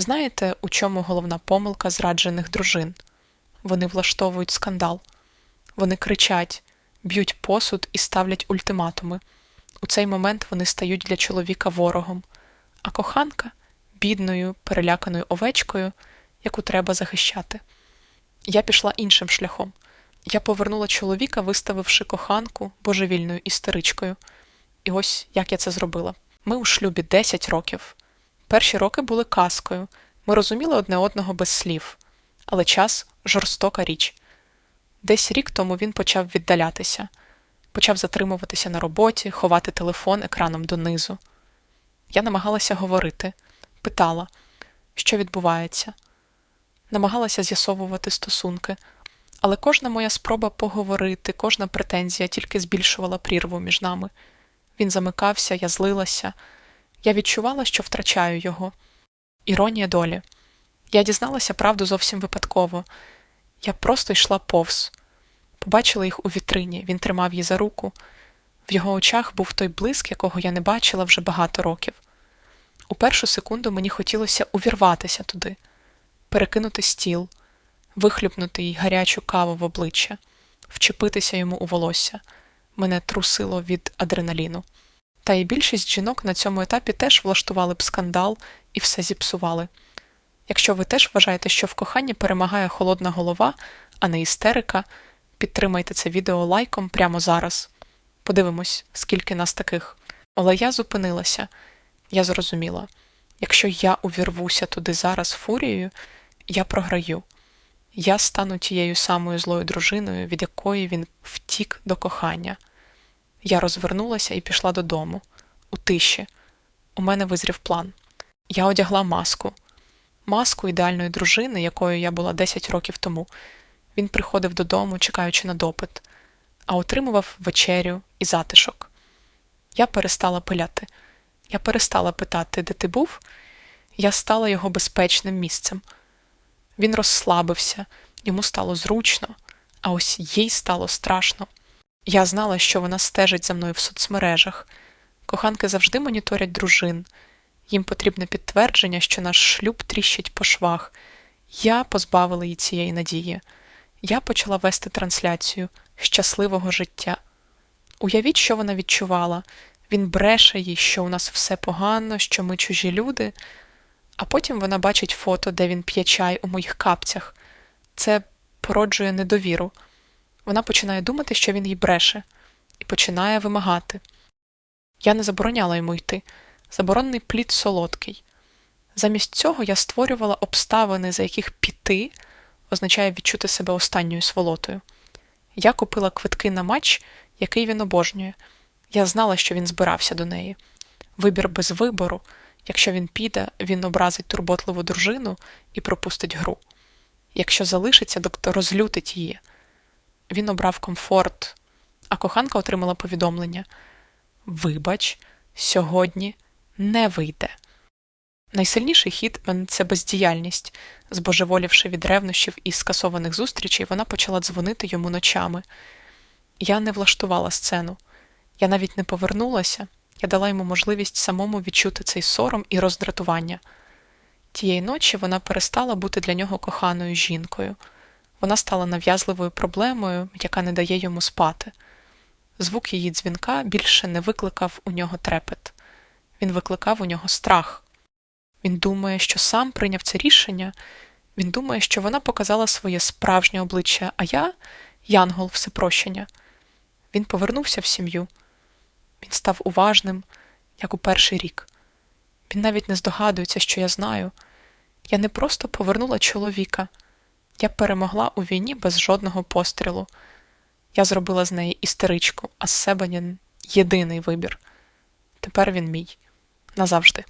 Знаєте, у чому головна помилка зраджених дружин? Вони влаштовують скандал. Вони кричать, б'ють посуд і ставлять ультиматуми. У цей момент вони стають для чоловіка ворогом, а коханка бідною, переляканою овечкою, яку треба захищати. Я пішла іншим шляхом. Я повернула чоловіка, виставивши коханку божевільною істеричкою. І ось як я це зробила. Ми у шлюбі 10 років. Перші роки були казкою, ми розуміли одне одного без слів, але час жорстока річ. Десь рік тому він почав віддалятися, почав затримуватися на роботі, ховати телефон екраном донизу. Я намагалася говорити, питала, що відбувається, намагалася з'ясовувати стосунки, але кожна моя спроба поговорити, кожна претензія тільки збільшувала прірву між нами. Він замикався, я злилася. Я відчувала, що втрачаю його. Іронія долі. Я дізналася правду зовсім випадково. Я просто йшла повз. Побачила їх у вітрині, він тримав її за руку. В його очах був той блиск, якого я не бачила вже багато років. У першу секунду мені хотілося увірватися туди, перекинути стіл, вихлюпнути їй гарячу каву в обличчя, вчепитися йому у волосся. Мене трусило від адреналіну. Та й більшість жінок на цьому етапі теж влаштували б скандал і все зіпсували. Якщо ви теж вважаєте, що в коханні перемагає холодна голова, а не істерика, підтримайте це відео лайком прямо зараз. Подивимось, скільки нас таких. Але я зупинилася, я зрозуміла якщо я увірвуся туди зараз фурією, я програю. Я стану тією самою злою дружиною, від якої він втік до кохання. Я розвернулася і пішла додому, у тиші. У мене визрів план. Я одягла маску, маску ідеальної дружини, якою я була 10 років тому. Він приходив додому, чекаючи на допит, а отримував вечерю і затишок. Я перестала пиляти. Я перестала питати, де ти був. Я стала його безпечним місцем. Він розслабився, йому стало зручно, а ось їй стало страшно. Я знала, що вона стежить за мною в соцмережах. Коханки завжди моніторять дружин. Їм потрібне підтвердження, що наш шлюб тріщить по швах. Я позбавила її цієї надії. Я почала вести трансляцію щасливого життя. Уявіть, що вона відчувала. Він бреше їй, що у нас все погано, що ми чужі люди, а потім вона бачить фото, де він п'є чай у моїх капцях. Це породжує недовіру. Вона починає думати, що він їй бреше, і починає вимагати. Я не забороняла йому йти. Заборонений плід солодкий. Замість цього я створювала обставини, за яких піти означає відчути себе останньою сволотою. Я купила квитки на матч, який він обожнює. Я знала, що він збирався до неї. Вибір без вибору. Якщо він піде, він образить турботливу дружину і пропустить гру. Якщо залишиться, доктор розлютить її. Він обрав комфорт, а коханка отримала повідомлення: Вибач, сьогодні не вийде. Найсильніший хід це бездіяльність. Збожеволівши від ревнощів і скасованих зустрічей, вона почала дзвонити йому ночами. Я не влаштувала сцену. Я навіть не повернулася, я дала йому можливість самому відчути цей сором і роздратування. Тієї ночі вона перестала бути для нього коханою жінкою. Вона стала нав'язливою проблемою, яка не дає йому спати. Звук її дзвінка більше не викликав у нього трепет, він викликав у нього страх. Він думає, що сам прийняв це рішення, він думає, що вона показала своє справжнє обличчя, а я янгол всепрощення. Він повернувся в сім'ю. Він став уважним, як у перший рік. Він навіть не здогадується, що я знаю. Я не просто повернула чоловіка, я перемогла у війні без жодного пострілу. Я зробила з неї істеричку, а з себе єдиний вибір. Тепер він мій назавжди.